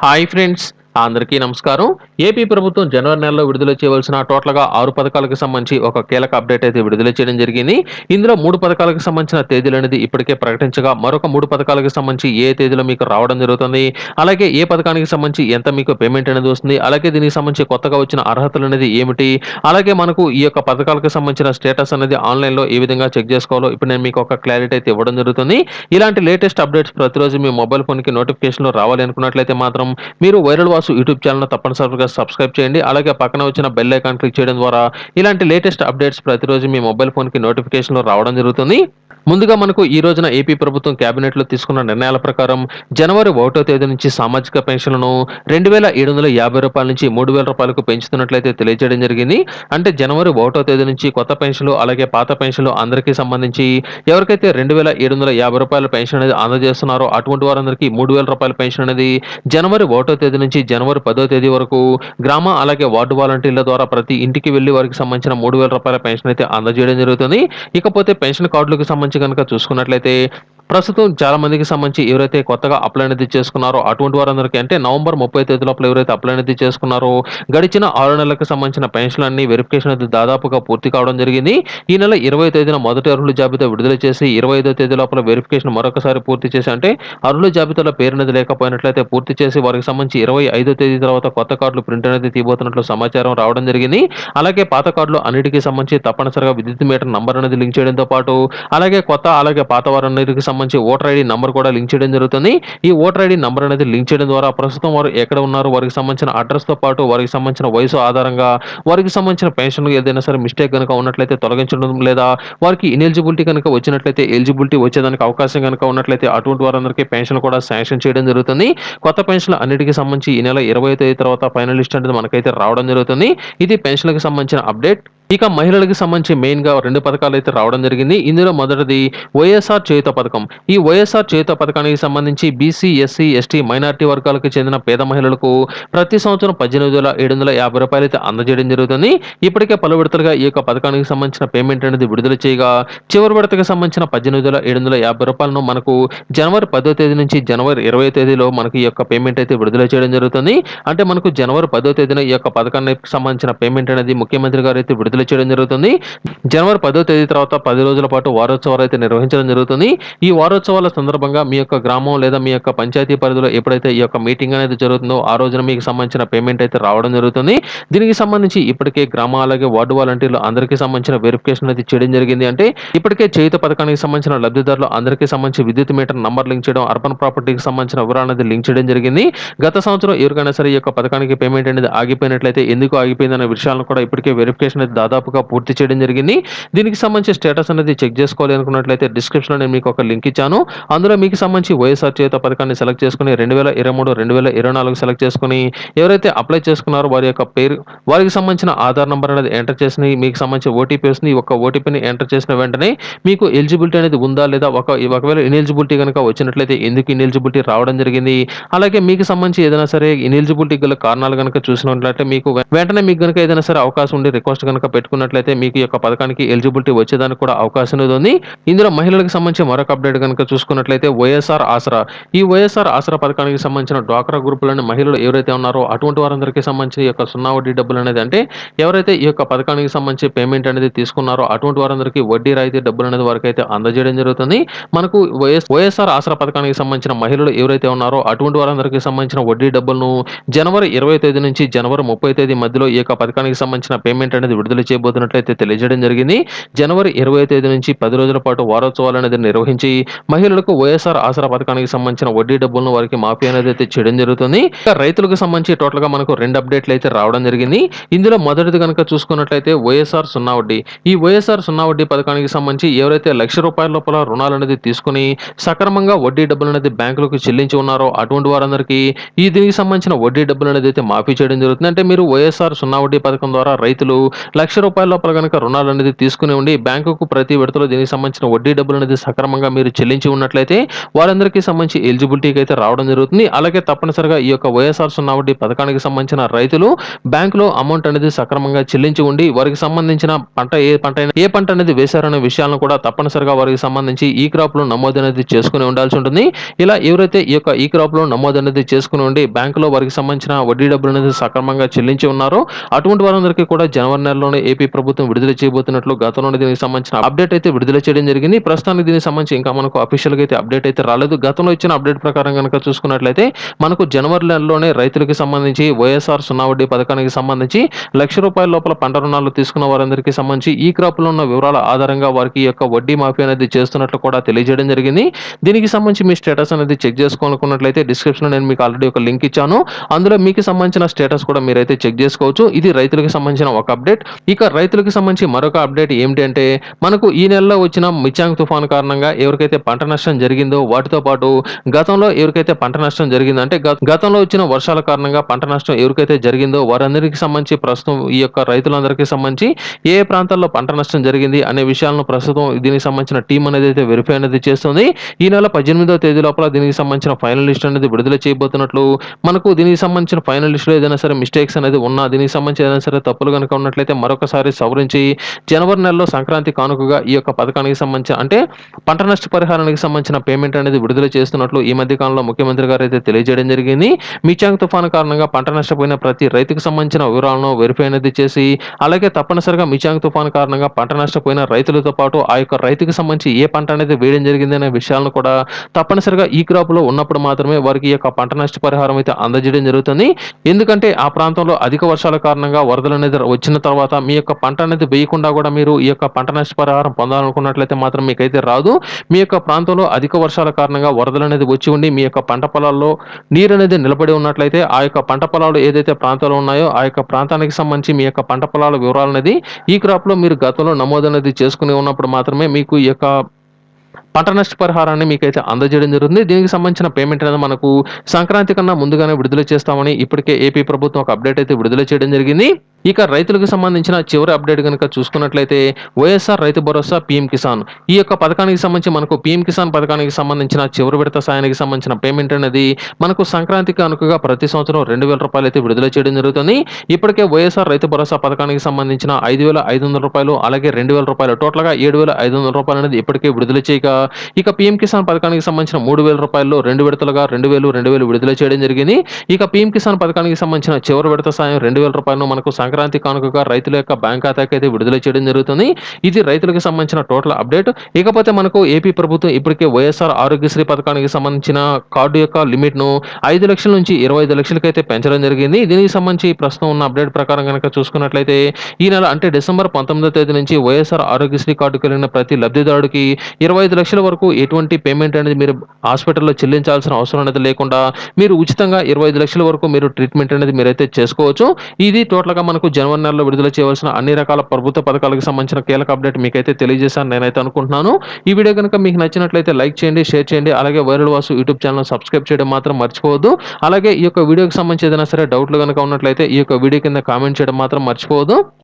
Hi friends అందరికీ నమస్కారం. AP ప్రభుత్వం జనవరి నెలలో విడుదల చేయవలసిన టోటల్గా ఆరు పథకాలకు సంబంధించి ఒక కీలక అప్డేట్ అయితే విడుదల చేయడం జరిగింది. ఇందులో మూడు పథకాలకు సంబంధించిన తేదీలు అనేది ఇప్పటికే ప్రకటించగా మరొక మూడు పథకాలకు సంబంధించి ఏ తేదీలో మీకు రావడం జరుగుతుంది? అలాగే ఏ పథకానికి సంబంధించి ఎంత మీకు పేమెంట్ అనేది వస్తుంది? అలాగే దీనికి సంబంధించి కొత్తగా వచ్చిన అర్హతలు అనేది ఏమిటి? అలాగే మనకు ఈ యొక్క పథకాలకు సంబంధించిన స్టేటస్ అనేది ఆన్లైన్లో ఏ విధంగా చెక్ చేసుకోవాలో ఇప్పుడు నేను మీకు ఒక క్లారిటీ అయితే ఇవ్వడం జరుగుతుంది. ఇలాంటి లేటెస్ట్ అప్డేట్స్ ప్రతిరోజు మీ మొబైల్ ఫోన్కి నోటిఫికేషన్లో రావాలి అనుకున్నట్లయితే మాత్రం మీరు వైరల్ వాసు యూట్యూబ్ ఛానల్ తప్పనిసరిగా సబ్స్క్రైబ్ చేయండి. అలాగే పక్కన వచ్చిన బెల్ ఐకాన్ క్లిక్ చేయడం ద్వారా ఇలాంటి లేటెస్ట్ అప్డేట్స్ ప్రతిరోజు మీ మొబైల్ ఫోన్కి నోటిఫికేషన్లో రావడం జరుగుతుంది. ముందుగా మనకు ఈ రోజున ఏపీ ప్రభుత్వం కేబినెట్లో తీసుకున్న నిర్ణయాల ప్రకారం జనవరి ఒకటో తేదీ నుంచి సామాజిక పెన్షన్లను రెండు వేల ఏడు వందల యాభై రూపాయల నుంచి మూడు వేల రూపాయలకు పెంచుతున్నట్లయితే తెలియజేయడం జరిగింది. అంటే జనవరి ఒకటో తేదీ నుంచి కొత్త పెన్షన్లు అలాగే పాత పెన్షన్లు అందరికీ సంబంధించి ఎవరికైతే రెండు వేల ఏడు వందల యాభై రూపాయల పెన్షన్ అనేది అందజేస్తున్నారో అటువంటి వారందరికీ మూడు వేల రూపాయల పెన్షన్ అనేది జనవరి ఒకటో తేదీ నుంచి జనవరి పదో తేదీ వరకు గ్రామ అలాగే వార్డు వాలంటీర్ల ద్వారా ప్రతి ఇంటికి వెళ్ళి వారికి సంబంధించిన మూడు వేల రూపాయల పెన్షన్ అయితే అందజేయడం జరుగుతుంది. ఇకపోతే పెన్షన్ కార్డులకు సంబంధించి కనుక చూసుకున్నట్లయితే ప్రస్తుతం చాలా మందికి సంబంధించి ఎవరైతే కొత్తగా అప్లై అనేది చేసుకున్నారో అటువంటి వారందరికీ అంటే నవంబర్ ముప్పై తేదీ లోపల ఎవరైతే అప్లై అనేది చేసుకున్నారో గడిచిన ఆరు నెలలకు సంబంధించిన పెన్షన్ అన్ని వెరిఫికేషన్ అనేది దాదాపుగా పూర్తి కావడం జరిగింది. ఈ నెల ఇరవై తేదీన మొదటి అర్హుల జాబితా విడుదల చేసి ఇరవై ఐదో తేదీ లోపల వెరిఫికేషన్ మరొకసారి పూర్తి చేసి అంటే అర్హుల జాబితాలో పేరు అనేది లేకపోయినట్లయితే పూర్తి చేసి వారికి సంబంధించి ఇరవై ఐదో తేదీ తర్వాత కొత్త కార్డులు ప్రింట్ అనేది తీబోతున్నట్లు సమాచారం రావడం జరిగింది. అలాగే పాత కార్డులు అన్నిటికీ సంబంధించి తప్పనిసరిగా విద్యుత్ మీటర్ నంబర్ అనేది లింక్ చేయడంతో పాటు అలాగే కొత్త అలాగే పాత వారన్నిటికి సంబంధించి ఓటర్ ఐడి నంబర్ కూడా లింక్ చేయడం జరుగుతుంది. ఈ ఓటర్ ఐడి నంబర్ అనేది లింక్ చేయడం ద్వారా ప్రస్తుతం వారు ఎక్కడ ఉన్నారు వారికి సంబంధించిన అడ్రస్తో పాటు వారికి సంబంధించిన వయసు ఆధారంగా వారికి సంబంధించిన పెన్షన్ ఏదైనా సరే మిస్టేక్ కనుక ఉన్నట్లయితే తొలగించడం లేదా వారికి ఇనెలిజిబిలిటీ కనుక వచ్చినట్లయితే ఎలిజిబిలిటీ వచ్చేదానికి అవకాశం కనుక ఉన్నట్లయితే అటువంటి వారందరికీ పెన్షన్ కూడా శాంక్షన్ చేయడం జరుగుతుంది. కొత్త పెన్షన్ అన్నిటికీ సంబంధించి ఈ నెల ఇరవై తేదీ తర్వాత ఫైనల్ లిస్ట్ అనేది మనకైతే రావడం జరుగుతుంది. ఇది పెన్షన్లకు సంబంధించిన అప్డేట్. ఇక మహిళలకు సంబంధించి మెయిన్గా రెండు పథకాలు అయితే రావడం జరిగింది. ఇందులో మొదటిది వైఎస్ఆర్ చేయుత పథకం. ఈ వైఎస్ఆర్ చేయుత పథకానికి సంబంధించి బీసీ ఎస్సీ ఎస్టీ మైనారిటీ వర్గాలకు చెందిన పేద మహిళలకు ప్రతి సంవత్సరం పద్దెనిమిది వేల ఏడు వందల యాభై రూపాయలు అయితే అందజేయడం జరుగుతుంది. ఇప్పటికే పలు విడతలుగా ఈ యొక్క పథకానికి సంబంధించిన పేమెంట్ అనేది విడుదల చేయగా చివరి విడతకు సంబంధించిన పద్దెనిమిది వేల ఏడు వందల యాభై రూపాయలను మనకు జనవరి పదో తేదీ నుంచి జనవరి ఇరవై తేదీలో మనకి ఈ యొక్క పేమెంట్ అయితే విడుదల చేయడం జరుగుతుంది. అంటే మనకు జనవరి పదో తేదీన ఈ యొక్క పథకానికి సంబంధించిన పేమెంట్ అనేది ముఖ్యమంత్రి గారు అయితే విడుదల చేయడం జరుగుతుంది. జనవరి పదో తేదీ తర్వాత పది రోజుల పాటు వారోత్సవాలు అయితే నిర్వహించడం జరుగుతుంది. ఈ వారోత్సవాల సందర్భంగా మీ యొక్క గ్రామం లేదా మీ యొక్క పంచాయతీ పరిధిలో ఎప్పుడైతే ఈ యొక్క మీటింగ్ అనేది జరుగుతుందో ఆ రోజున మీకు సంబంధించిన పేమెంట్ అయితే రావడం జరుగుతుంది. దీనికి సంబంధించి ఇప్పటికే గ్రామ అలాగే వార్డు వాలంటీర్లు అందరికీ సంబంధించిన వెరిఫికేషన్ అయితే చేయడం జరిగింది. అంటే ఇప్పటికే చేయుత పథకానికి సంబంధించిన లబ్ధిదారులు అందరికీ సంబంధించి విద్యుత్ మీటర్ నంబర్ లింక్ చేయడం అర్బన్ ప్రాపర్టీకి సంబంధించిన వివరాలు అనేది లింక్ చేయడం జరిగింది. గత సంవత్సరం ఎవరికైనా సరే ఈ యొక్క పథకానికి పేమెంట్ అనేది ఆగిపోయినట్లయితే ఎందుకు ఆగిపోయిందనే విషయాలను కూడా ఇప్పటికే వెరిఫికేషన్ అనేది దాదాపుగా పూర్తి చేయడం జరిగింది. దీనికి సంబంధించి స్టేటస్ అనేది చెక్ చేసుకోవాలి అనుకున్నట్లయితే డిస్క్రిప్షన్లో నేను మీకు ఒక లింక్ ఇచ్చాను. అందులో మీకు సంబంధించి వైఎస్ఆర్ చేత పథకాన్ని సెలెక్ట్ చేసుకుని రెండు వేల ఇరవై మూడు రెండు వేల ఇరవై నాలుగు సెలెక్ట్ చేసుకుని ఎవరైతే అప్లై చేసుకున్నారో వారి యొక్క పేరు వారికి సంబంధించిన ఆధార్ నంబర్ అనేది ఎంటర్ చేసి మీకు సంబంధించి ఓటీపీ వస్తుంది. ఒక ఓటీపీని ఎంటర్ చేసిన వెంటనే మీకు ఎలిజిబిలిటీ అనేది ఉందా లేదా ఒక ఒకవేళ ఇనెలిజిబిలిటీ కనుక వచ్చినట్లయితే ఎందుకు ఇనెలిజిబిలిటీ రావడం జరిగింది? అలాగే మీకు సంబంధించి ఏదైనా సరే ఇనెలిజిబిలిటీ గల కారణాలు కనుక చూసినట్లయితే మీకు వెంటనే మీకు కనుక ఏదైనా సరే అవకాశం ఉండి రిక్వెస్ట్ కనుక పెట్టుకున్నట్లయితే మీకు యొక్క పథకానికి ఎలిజిబిలిటీ వచ్చేదానికి కూడా అవకాశం అనేది ఉంది. ఇందులో మహిళలకు సంబంధించి మరొక అప్డేట్ కనుక చూసుకున్నట్లయితే వైఎస్ఆర్ ఆసరా. ఈ వైఎస్ఆర్ ఆసరా పథకానికి సంబంధించిన డ్వాక్రా గ్రూపులను మహిళలు ఎవరైతే ఉన్నారో అటువంటి వారందరికీ సంబంధించి యొక్క సున్నా వడ్డీ డబ్బులు అనేది అంటే ఎవరైతే ఈ యొక్క పథకానికి సంబంధించి పేమెంట్ అనేది తీసుకున్నారో అటువంటి వారందరికీ వడ్డీ రాయితీ డబ్బులు అనేది వారికి అయితే అందజేయడం జరుగుతుంది. మనకు వైఎస్ వైఎస్ఆర్ ఆసరా పథకానికి సంబంధించిన మహిళలు ఎవరైతే ఉన్నారో అటువంటి వారందరికీ సంబంధించిన వడ్డీ డబ్బులను జనవరి ఇరవై తేదీ నుంచి జనవరి ముప్పై తేదీ మధ్యలో ఈ యొక్క పథకానికి సంబంధించిన పేమెంట్ అనేది విడుదల చేయబోతున్నట్లయితే తెలియజేయడం జరిగింది. జనవరి ఇరవై తేదీ నుంచి పది రోజుల పాటు వారోత్సవాలు అనేది నిర్వహించి మహిళలకు వైఎస్ఆర్ ఆసరా పథకానికి సంబంధించిన వడ్డీ డబ్బులను వారికి మాఫీ అనేది అయితే చేయడం జరుగుతుంది. రైతులకు సంబంధించి టోటల్గా మనకు రెండు అప్డేట్లు అయితే రావడం జరిగింది. ఇందులో మొదటిది కనుక చూసుకున్నట్లయితే వైఎస్ఆర్ సున్నా వడ్డీ. ఈ వైఎస్ఆర్ సున్నా వడ్డీ పథకానికి సంబంధించి ఎవరైతే లక్ష రూపాయల లోపల రుణాలు అనేది తీసుకుని సక్రమంగా వడ్డీ డబ్బులు అనేది బ్యాంకులకు చెల్లించి ఉన్నారో అటువంటి వారందరికీ ఈ దీనికి సంబంధించిన వడ్డీ డబ్బులు అనేది అయితే మాఫీ చేయడం జరుగుతుంది. అంటే మీరు వైఎస్ఆర్ సున్నా వడ్డీ పథకం ద్వారా రైతులు లక్ష లక్ష రూపాయల లోపల కనుక రుణాలు అనేది తీసుకుని ఉండి బ్యాంకుకు ప్రతి విడతలో దీనికి సంబంధించిన వడ్డీ డబ్బులు అనేది సక్రమంగా మీరు చెల్లించి ఉన్నట్లయితే వారందరికీ సంబంధించి ఎలిజిబిలిటీకి అయితే రావడం జరుగుతుంది. అలాగే తప్పనిసరిగా ఈ యొక్క వైఎస్ఆర్ సున్నా వడ్డీ పథకానికి సంబంధించిన రైతులు బ్యాంకులో అమౌంట్ అనేది సక్రమంగా చెల్లించి ఉండి వారికి సంబంధించిన పంట ఏ పంట ఏ పంట అనేది వేశారనే విషయాలను కూడా తప్పనిసరిగా వారికి సంబంధించి ఈ క్రాప్లో నమోదు అనేది చేసుకుని ఉండాల్సి ఉంటుంది. ఇలా ఎవరైతే ఈ యొక్క ఈ క్రాప్లో నమోదు అనేది చేసుకుని ఉండి బ్యాంకులో వారికి సంబంధించిన వడ్డీ డబ్బులు అనేది సక్రమంగా చెల్లించి ఉన్నారో అటువంటి వారందరికీ కూడా జనవరి నెలలోనే ఏపీ ప్రభుత్వం విడుదల చేయబోతున్నట్లు గతంలో దీనికి సంబంధించిన అప్డేట్ అయితే విడుదల చేయడం జరిగింది. ప్రస్తుతానికి దీనికి సంబంధించి ఇంకా మనకు అఫీషియల్గా అయితే అప్డేట్ అయితే రాలేదు. గతంలో ఇచ్చిన అప్డేట్ ప్రకారం కనుక చూసుకున్నట్లయితే మనకు జనవరి నెలలోనే రైతులకు సంబంధించి వైఎస్ఆర్ సున్నా వడ్డీ పథకానికి సంబంధించి లక్ష రూపాయల లోపల పంట రుణాలు తీసుకున్న వారందరికీ సంబంధించి ఈ క్రాప్లో ఉన్న వివరాల ఆధారంగా వారికి ఈ యొక్క వడ్డీ మాఫీ అనేది చేస్తున్నట్లు కూడా తెలియజేయడం జరిగింది. దీనికి సంబంధించి మీ స్టేటస్ అనేది చెక్ చేసుకోవాలనుకున్నట్లయితే డిస్క్రిప్షన్లో నేను మీకు ఆల్రెడీ ఒక లింక్ ఇచ్చాను. అందులో మీకు సంబంధించిన స్టేటస్ కూడా మీరైతే చెక్ చేసుకోవచ్చు. ఇది రైతులకు సంబంధించిన ఒక అప్డేట్ ఇక రైతులకు సంబంధించి మరొక అప్డేట్ ఏమిటి అంటే మనకు ఈ నెలలో వచ్చిన మిచాంగ్ తుఫాన్ కారణంగా ఎవరికైతే పంట నష్టం జరిగిందో వాటితో పాటు గతంలో ఎవరికైతే పంట నష్టం జరిగిందో అంటే గతంలో వచ్చిన వర్షాల కారణంగా పంట నష్టం ఎవరికైతే జరిగిందో వారందరికీ సంబంధించి ప్రస్తుతం ఈ యొక్క రైతులందరికీ సంబంధించి ఏ ప్రాంతాల్లో పంట నష్టం జరిగింది అనే విషయాలను ప్రస్తుతం దీనికి సంబంధించిన టీం అనేది అయితే వెరిఫై అనేది చేస్తుంది. ఈ నెల పద్దెనిమిదో తేదీ లోపల దీనికి సంబంధించిన ఫైనల్ లిస్ట్ అనేది విడుదల చేయబోతున్నట్లు మనకు దీనికి సంబంధించిన ఫైనల్ లిస్ట్లో ఏదైనా సరే మిస్టేక్స్ అనేది ఉన్నా దీనికి సంబంధించి ఏదైనా సరే తప్పులు కనుక ఉన్నట్లయితే మరొక మరొకసారి సవరించి జనవరి నెలలో సంక్రాంతి కానుకగా ఈ యొక్క పథకానికి సంబంధించి అంటే పంట నష్ట పరిహారానికి సంబంధించిన పేమెంట్ అనేది విడుదల చేస్తున్నట్లు ఈ మధ్య కాలంలో ముఖ్యమంత్రి గారు అయితే తెలియజేయడం జరిగింది. మిచాంగ్ తుఫాను కారణంగా పంట నష్టపోయిన ప్రతి రైతుకు సంబంధించిన వివరాలను వెరిఫై అనేది చేసి అలాగే తప్పనిసరిగా మిచాంగ్ తుఫాను కారణంగా పంట నష్టపోయిన రైతులతో పాటు ఆ యొక్క రైతుకు సంబంధించి ఏ పంట అనేది వేయడం జరిగింది అనే విషయాలను కూడా తప్పనిసరిగా ఈ క్రాప్లో ఉన్నప్పుడు మాత్రమే వారికి ఈ యొక్క పంట నష్ట పరిహారం అయితే అందజేయడం జరుగుతుంది. ఎందుకంటే ఆ ప్రాంతంలో అధిక వర్షాల కారణంగా వరదలు అనేది వచ్చిన తర్వాత మీ యొక్క పంట అనేది వేయకుండా కూడా మీరు ఈ యొక్క పంట నష్టపరిహారం పొందాలనుకున్నట్లయితే మాత్రం మీకైతే రాదు. మీ యొక్క ప్రాంతంలో అధిక వర్షాల కారణంగా వరదలు అనేది వచ్చి ఉండి మీ యొక్క పంట పొలాల్లో నీరు అనేది నిలబడి ఉన్నట్లయితే ఆ యొక్క పంట పొలాలు ఏదైతే ప్రాంతాలు ఉన్నాయో ఆ యొక్క ప్రాంతానికి సంబంధించి మీ యొక్క పంట పొలాల వివరాలు అనేది ఈ క్రాప్లో మీరు గతంలో నమోదు అనేది చేసుకుని ఉన్నప్పుడు మాత్రమే మీకు ఈ యొక్క పంట నష్ట పరిహారాన్ని మీకైతే అందజేయడం జరుగుతుంది. దీనికి సంబంధించిన పేమెంట్ అనేది మనకు సంక్రాంతి కన్నా ముందుగానే విడుదల చేస్తామని ఇప్పటికే ఏపీ ప్రభుత్వం ఒక అప్డేట్ అయితే విడుదల చేయడం జరిగింది. ఇక రైతులకు సంబంధించిన చివరి అప్డేట్ కనుక చూసుకున్నట్లయితే వైఎస్ఆర్ రైతు భరోసా పీఎం కిసాన్. ఈ యొక్క పథకానికి సంబంధించి మనకు పీఎం కిసాన్ పథకానికి సంబంధించిన చివరి విడత సాయానికి సంబంధించిన పేమెంట్ అనేది మనకు సంక్రాంతికి అనుకగా ప్రతి సంవత్సరం రెండు వేల రూపాయలు అయితే విడుదల చేయడం జరుగుతుంది. ఇప్పటికే వైఎస్ఆర్ రైతు భరోసా పథకానికి సంబంధించిన ఐదు వేల ఐదు వందల రూపాయలు అలాగే రెండు వేల రూపాయలు టోటల్గా ఏడు వేల ఐదు వందల రూపాయలు అనేది ఇప్పటికే విడుదల చేయగా ఇక పీఎం కిసాన్ పథకానికి సంబంధించిన మూడు వేల రూపాయల్లో రెండు విడతలుగా రెండు వేలు రెండు వేలు విడుదల చేయడం జరిగింది. ఇక పీఎం కిసాన్ పథకానికి సంబంధించిన చివరి విడత సాయం రెండు వేల రూపాయలను మనకు సంక్రాంతి కానుకగా రైతుల యొక్క బ్యాంక్ ఖాతాకి అయితే విడుదల చేయడం జరుగుతుంది. ఇది రైతులకు సంబంధించిన టోటల్ అప్డేట్. ఇకపోతే మనకు ఏపీ ప్రభుత్వం ఇప్పటికే వైఎస్ఆర్ ఆరోగ్యశ్రీ పథకానికి సంబంధించిన కార్డు యొక్క లిమిట్ను ఐదు లక్షల నుంచి ఇరవై ఐదు లక్షలకి అయితే పెంచడం జరిగింది. దీనికి సంబంధించి ప్రస్తుతం ఉన్న అప్డేట్ ప్రకారం కనుక చూసుకున్నట్లయితే ఈ నెల అంటే డిసెంబర్ పంతొమ్మిదో తేదీ నుంచి వైఎస్ఆర్ ఆరోగ్యశ్రీ కార్డు కలిగిన ప్రతి లబ్ధిదారుడికి ఇరవై ఐదు లక్షల వరకు ఎటువంటి పేమెంట్ అనేది మీరు హాస్పిటల్లో చెల్లించాల్సిన అవసరం అనేది లేకుండా మీరు ఉచితంగా ఇరవై ఐదు లక్షల వరకు మీరు ట్రీట్మెంట్ అనేది మీరైతే చేసుకోవచ్చు. ఇది టోటల్గా మనకు జనవరి నెలలో విడుదల చేయవలసిన అన్ని రకాల ప్రభుత్వ పథకాలకు సంబంధించిన కీలక అప్డేట్ మీకైతే తెలియజేశాను నేనైతే అనుకుంటున్నాను. ఈ వీడియో కనుక మీకు నచ్చినట్లయితే లైక్ చేయండి షేర్ చేయండి అలాగే viral Vasu YouTube channel subscribe చేయడం మాత్రం మర్చిపోవద్దు. అలాగే ఈ యొక్క వీడియోకి సంబంధించి ఏదైనా సరే డౌట్లు కనుక ఉన్నట్లయితే ఈ యొక్క వీడియో కింద కామెంట్ చేయడం మాత్రం మర్చిపోవద్దు.